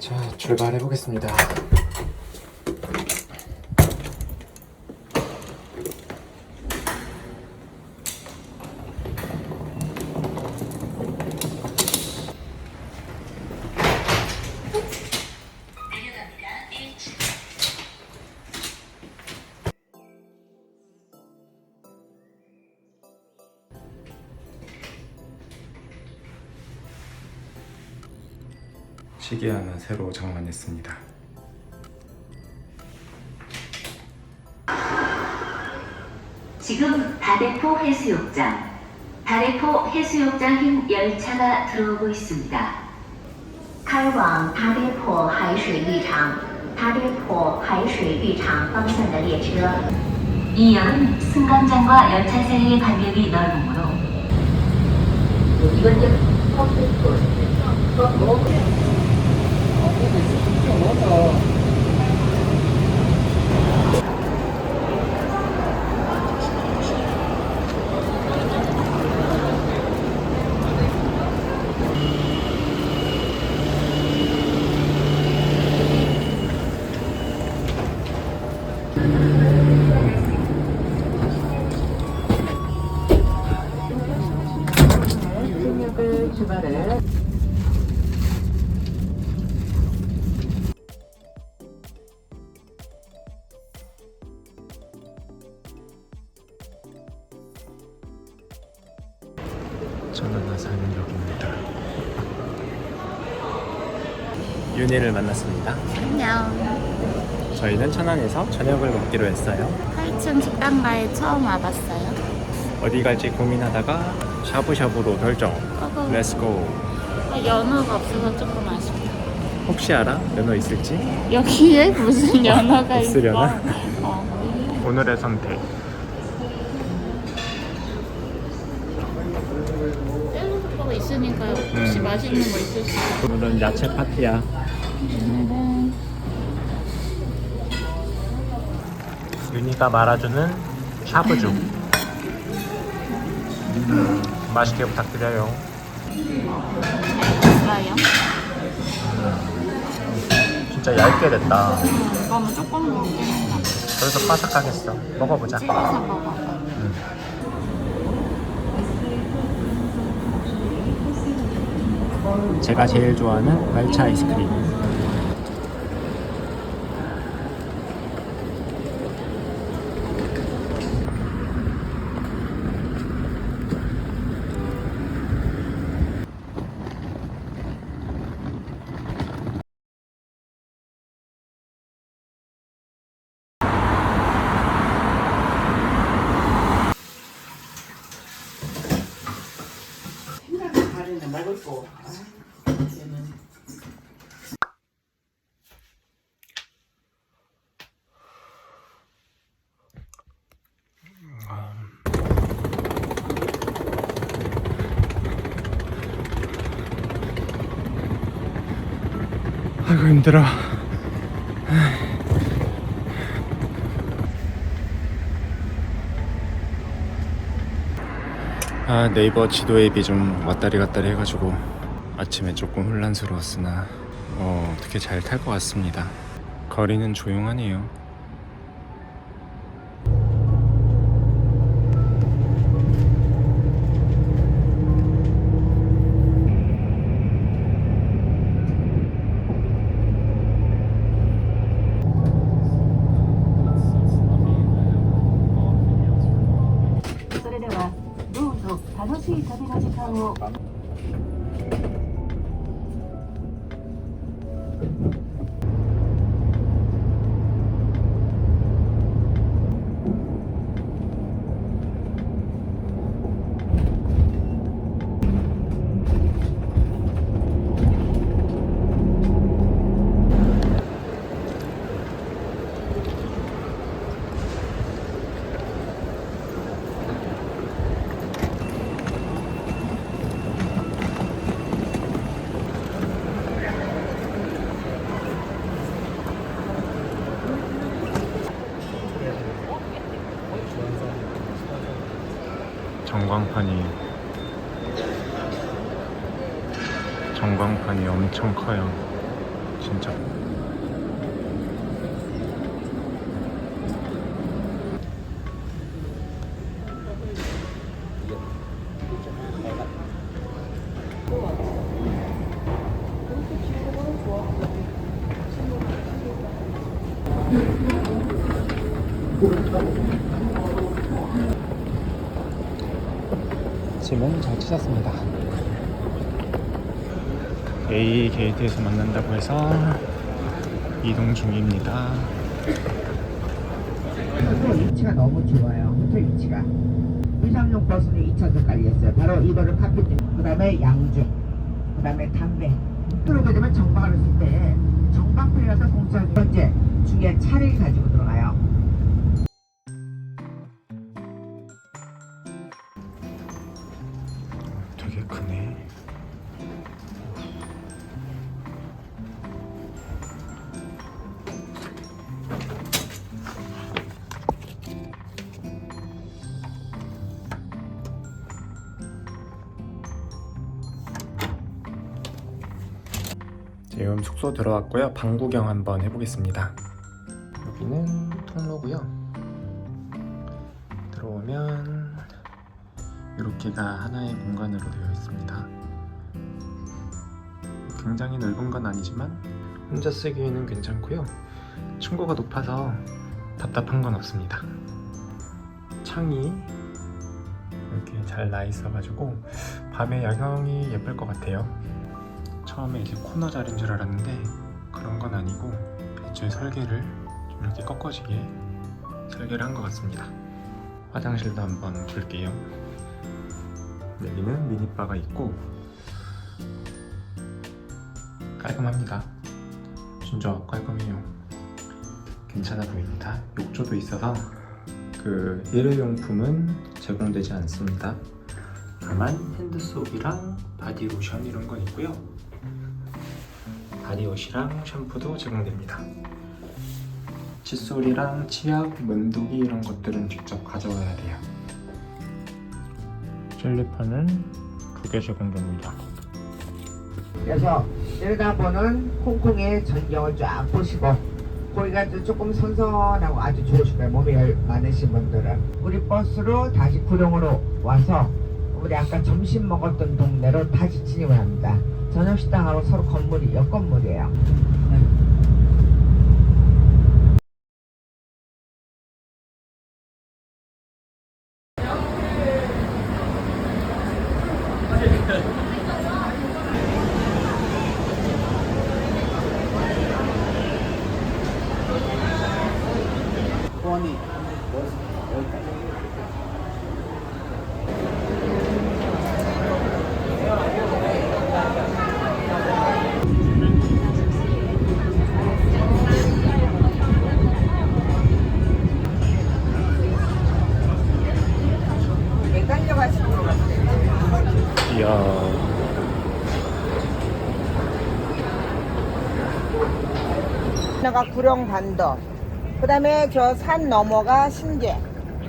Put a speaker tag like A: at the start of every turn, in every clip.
A: 자, 출발해 보겠습니다. 시계 하나 새로 장만했습니다.
B: 지금 다대포 해수욕장, 다대포 해수욕장행 열차가 들어오고 있습니다.
C: 开往塔里坡海水浴场、塔里坡海水浴场方向的列车。
B: 이 역은 승강장과 열차 사이의 간격이 넓으므로
A: 천안나 윤희를 만났습니다.
D: 안녕.
A: 저희는 천안에서 저녁을 먹기로 했어요.
D: 8층 식당가에 처음 와봤어요.
A: 어디 갈지 고민하다가 샤브샤브로 결정.
D: 고고.
A: 렛츠고.
D: 연어가 없어서 조금 아쉽다.
A: 혹시 알아? 연어 있을지?
D: 여기에 무슨 연어가 있어?
A: 있으려나?
D: 어.
A: 오늘의 선택.
D: 있으니까 혹시
A: 음.
D: 맛있는 거 있을 수 있어.
A: 오늘은 야채 파티야.
D: 오늘은
A: 윤희가 말아주는 샤브죽. 음, 맛있게 부탁드려요.
D: 잘 됐어요.
A: 진짜 얇게 됐다.
D: 이거는 조금 먹긴.
A: 그래서 바삭하겠어. 먹어보자.
D: 찍어서 먹어.
A: 제가 제일 좋아하는 말차 아이스크림. 아이고 힘들어. 아 네이버 지도 앱이 좀 왔다리 갔다리 해가지고 아침에 조금 혼란스러웠으나 어, 어떻게 잘 탈 것 같습니다. 거리는 조용하네요. 전광판이 전광판이 엄청 커요. 진짜. 짐은 잘 찾았습니다. A 게이트에서 만난다고 해서 이동 중입니다.
E: 위치가 너무 좋아요. 호텔 위치가. 의상용 버스는 2차선 깔렸어요. 바로 이거를 카피팅. 그 다음에 양주. 그 다음에 담배. 들어오게 되면 정박을 했을 때 정박편이라서 공짜 두 번째 중에 차를 가지고
A: 지금 숙소 들어왔고요. 방 구경 한번 해보겠습니다. 여기는 통로고요. 들어오면 이렇게가 하나의 공간으로 되어 있습니다. 굉장히 넓은 건 아니지만 혼자 쓰기에는 괜찮고요. 층고가 높아서 답답한 건 없습니다. 창이 이렇게 잘 나 있어가지고 밤에 야경이 예쁠 것 같아요. 처음에 이제 코너 자리인 줄 알았는데 그런 건 아니고 애초에 설계를 좀 이렇게 꺾어지게 설계를 한 것 같습니다. 화장실도 한번 볼게요. 여기는 미니바가 있고 깔끔합니다. 진짜 깔끔해요. 괜찮아 보입니다. 욕조도 있어서 그 일회용품은 제공되지 않습니다. 다만 핸드소프랑 바디로션 이런 건 있고요. 바디워시랑 샴푸도 제공됩니다. 칫솔이랑 치약, 문도기 이런 것들은 직접 가져와야 돼요. 젤리판은 두 개 제공됩니다.
E: 그래서 내려다보는 홍콩의 전경을 쫙 보시고 거기가 조금 선선하고 아주 좋으실 거예요. 몸이 열 많으신 분들은. 우리 버스로 다시 구룡으로 와서 우리 아까 점심 먹었던 동네로 다시 진입을 합니다. 저녁 식당하고 서로 건물이 옆 건물이에요.
A: 이야.
E: 하나가 구룡 반도. 그 다음에 저산 너머가 신계.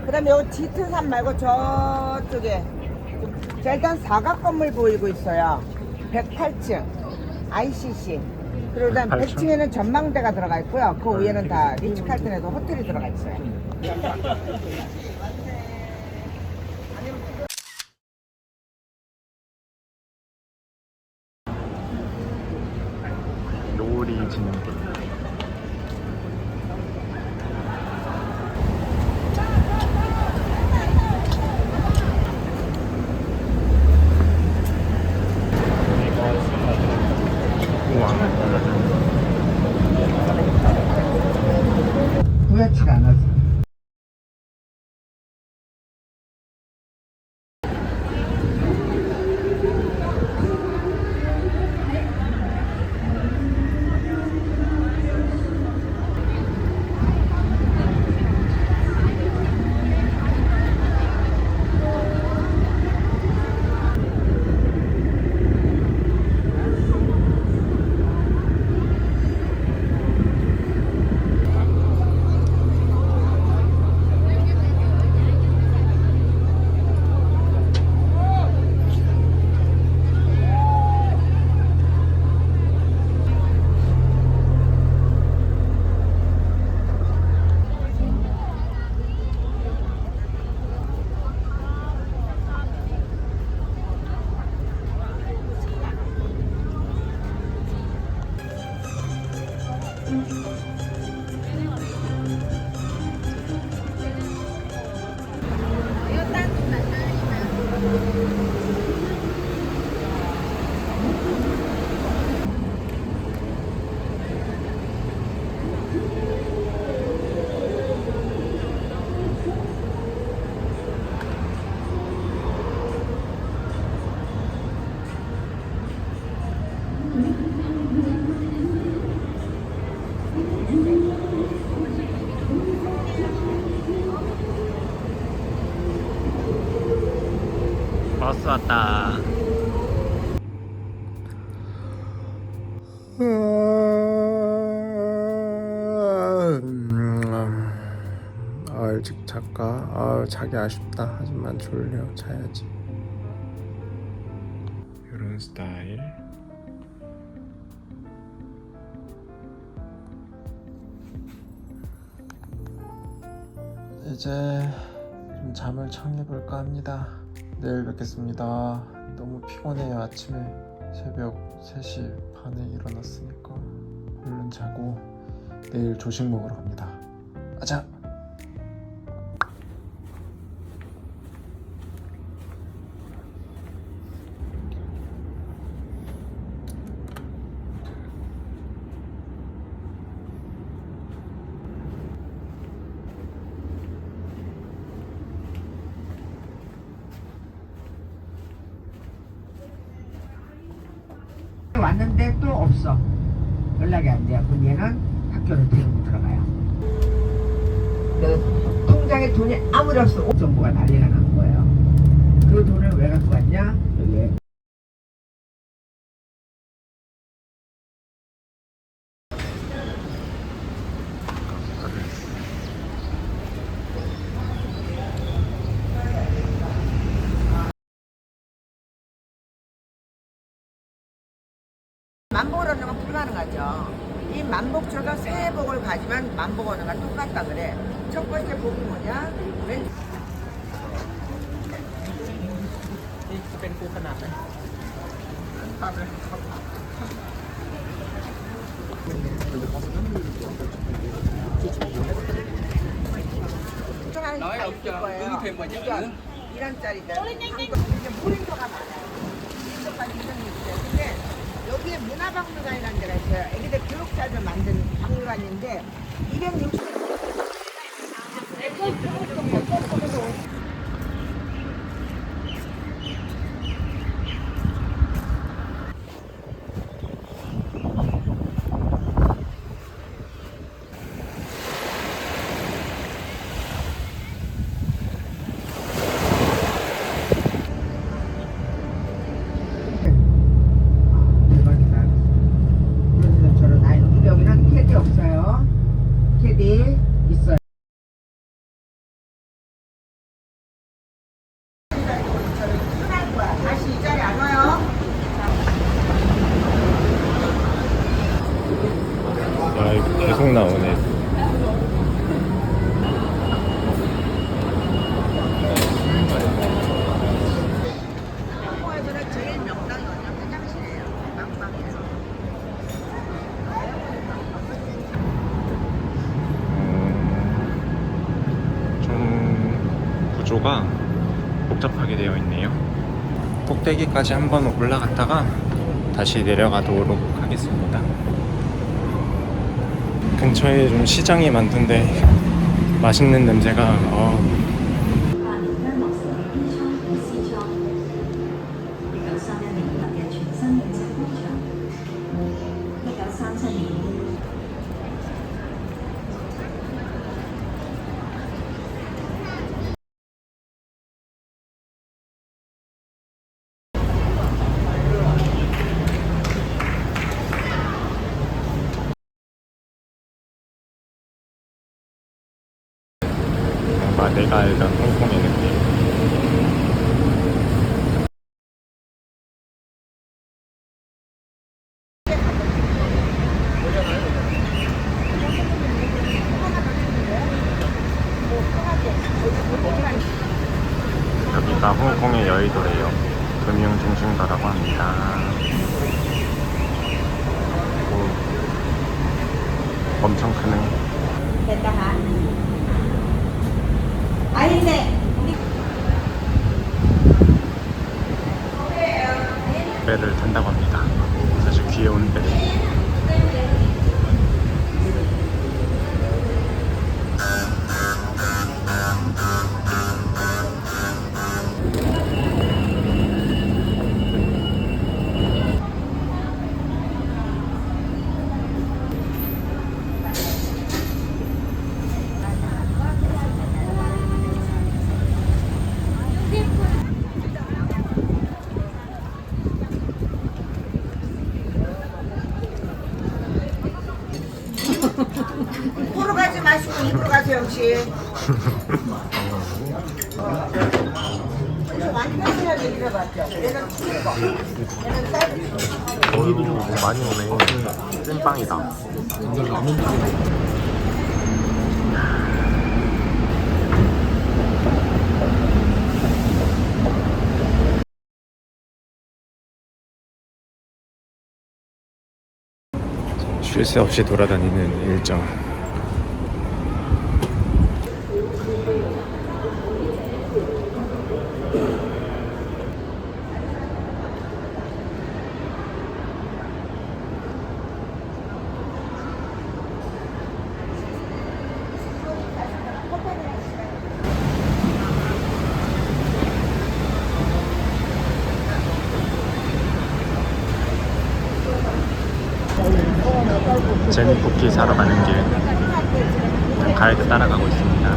E: 그 다음에 요 짙은 산 말고 저쪽에 자, 일단 사각 건물 보이고 있어요. 108층 ICC. 그리고 그다음
A: 108 층?
E: 100층에는 전망대가 들어가 있고요. 그 위에는 다 리츠칼튼에서 호텔이 들어가 있어요.
A: 버스 왔다. 아 일찍 잘까? 아 자기 아쉽다. 하지만 졸려 자야지. 이런 스타일. 이제 좀 잠을 청해볼까 합니다. 내일 뵙겠습니다. 너무 피곤해요. 아침에 새벽 3시 반에 일어났으니까 얼른 자고 내일 조식 먹으러 갑니다. 아자!
E: 왔는데 또 없어. 연락이 안 돼요. 그럼 얘는 학교를 데리고 들어가요. 그 통장에 돈이 아무리 없어 정부가 난리가 난 거예요. 그 돈을 왜 갖고 왔냐? 여기에 만복을 하는 건 불가능하죠. 이 만복처럼 새해 복을 가지만 만복 언어가 똑같다 그래. 첫 번째 복이 뭐냐? 왼.
A: 나이
E: 없죠. 이거 100원이야. 1원짜리다. 포인트가 많아. 여기에 문화박물관이라는 데가 있어요. 애기들 교육자를 만든 박물관인데 260 대박이다. 그래서 저런 나이 근데 여기는 캐디 없어요. 캐디 있어요. 다시 이 자리 안 와요?
A: 아 이거 계속 나오네.
E: 한국에서는 제일 명당이 어디냐 화장실이에요. 난방이에요.
A: 좀 구조가 복잡하게 되어 있네요. 꼭대기까지 한번 올라갔다가 다시 내려가도록 하겠습니다. 근처에 좀 시장이 많던데 맛있는 냄새가 어, 뭔가 내가 알던 홍콩의 느낌.
E: 최영 씨.
A: 고기도 좀 많이 오네. 찐빵이다. 쉴새 없이 돌아다니는 일정. 제니 쿠키 사러 가는 길 가이드 따라가고 있습니다.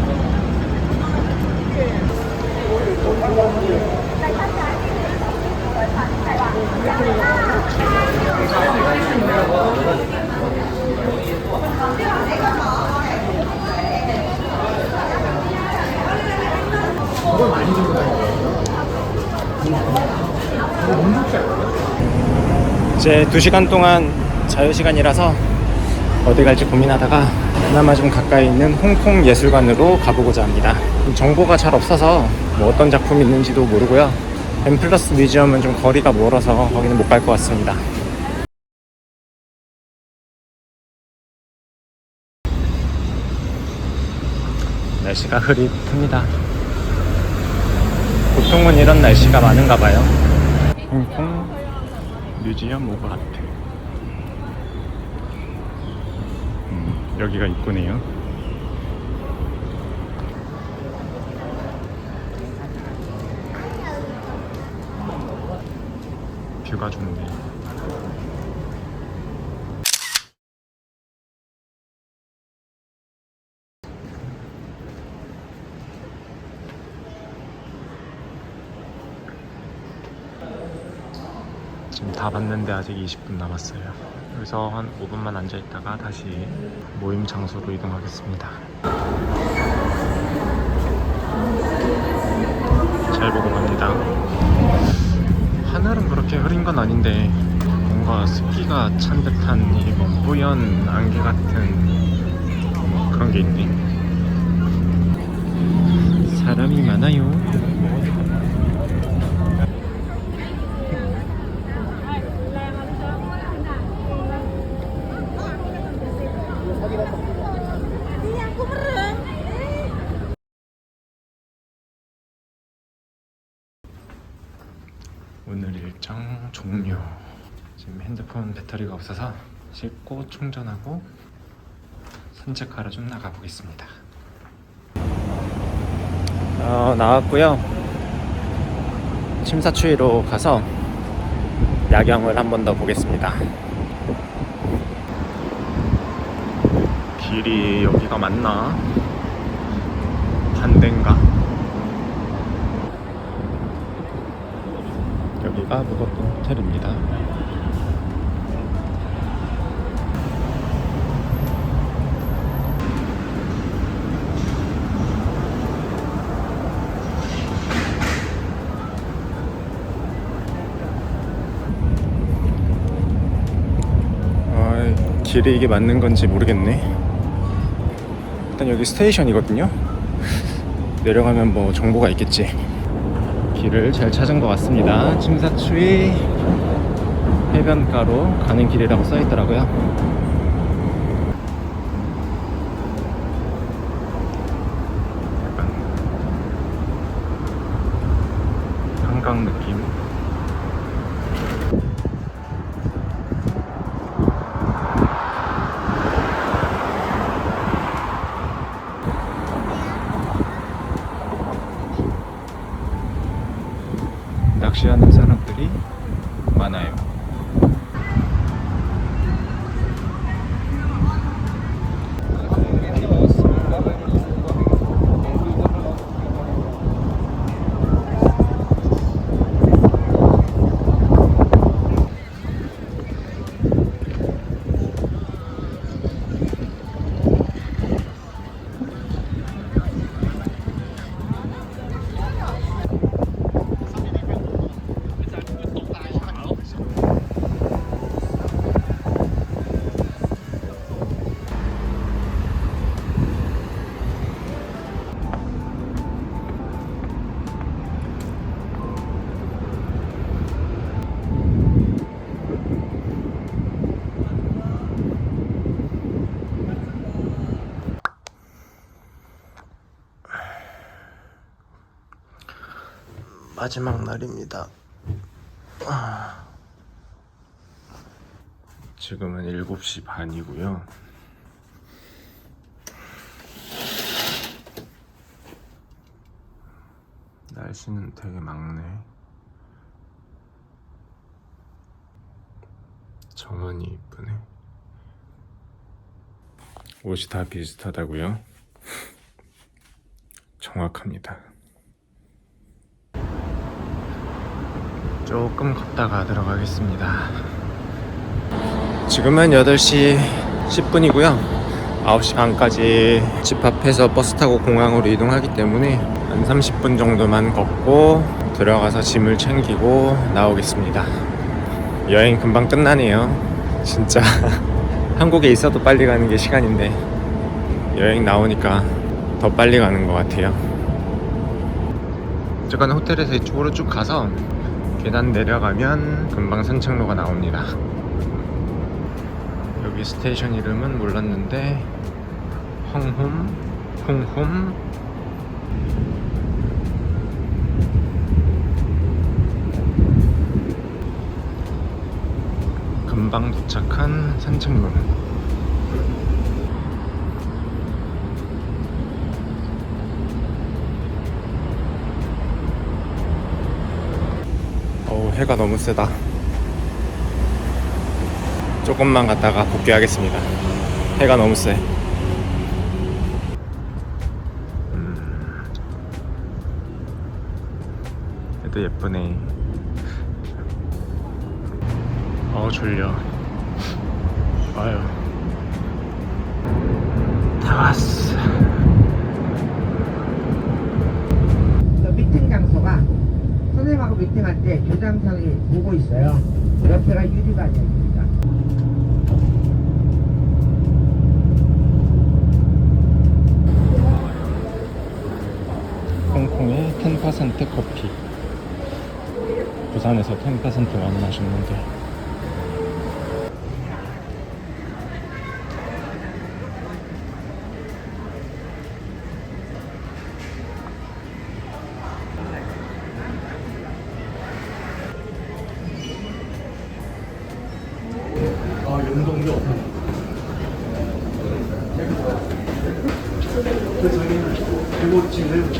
A: 이제 2시간 동안 자유시간이라서 어디 갈지 고민하다가 그나마 좀 가까이 있는 홍콩 예술관으로 가보고자 합니다. 정보가 잘 없어서 뭐 어떤 작품이 있는지도 모르고요. 엠플러스 뮤지엄은 좀 거리가 멀어서 거기는 못 갈 것 같습니다. 날씨가 흐릿합니다. 보통은 이런 날씨가 많은가 봐요. 홍콩 뮤지엄 오버하트. 음, 여기가 입구네요. 뷰가 좋네. 지금 다 봤는데 아직 20분 남았어요. 여기서 한 5분만 앉아 있다가 다시 모임 장소로 이동하겠습니다. 잘 보고 갑니다. 하늘은 그렇게 흐린 건 아닌데 뭔가 습기가 찬 듯한 이뭐 뿌연 안개 같은 뭐 그런 게 있네. 사람이 많아요. 오늘 일정 종료. 지금 핸드폰 배터리가 없어서 씻고 충전하고 산책하러 좀 나가 보겠습니다. 어, 나왔고요. 침사추이로 가서 야경을 한 번 더 보겠습니다. 길이 여기가 맞나? 반대인가? 여기가 무거운 호텔입니다. 아, 길이 이게 맞는 건지 모르겠네. 일단 여기 스테이션이거든요. 내려가면 뭐 정보가 있겠지. 길을 잘 찾은 것 같습니다. 침사추이 해변가로 가는 길이라고 써 있더라고요. 마지막 날입니다. 아. 지금은 7시 반이고요. 날씨는 되게 맑네. 정원이 이쁘네. 옷이 다 비슷하다고요? 정확합니다. 조금 걷다가 들어가겠습니다. 지금은 8시 10분이고요. 9시 반까지 집 앞에서 버스 타고 공항으로 이동하기 때문에 한 30분 정도만 걷고 들어가서 짐을 챙기고 나오겠습니다. 여행 금방 끝나네요. 진짜 한국에 있어도 빨리 가는 게 시간인데 여행 나오니까 더 빨리 가는 것 같아요. 어쨌거나 호텔에서 이쪽으로 쭉 가서 계단 내려가면 금방 산책로가 나옵니다. 여기 스테이션 이름은 몰랐는데 헝홈, 홍홈 금방 도착한 산책로 해가 너무 세다. 조금만 갔다가 복귀하겠습니다. 해가 너무 세. 음, 해도 예쁘네. 어우 졸려. 아유. 다 왔어
E: 미팅할 때 교장선이 보고 있어요. 옆에가 유리관이입니다.
A: 홍콩의 10% 커피 부산에서 10% 많이 마셨는데 생선 그거에다 밀을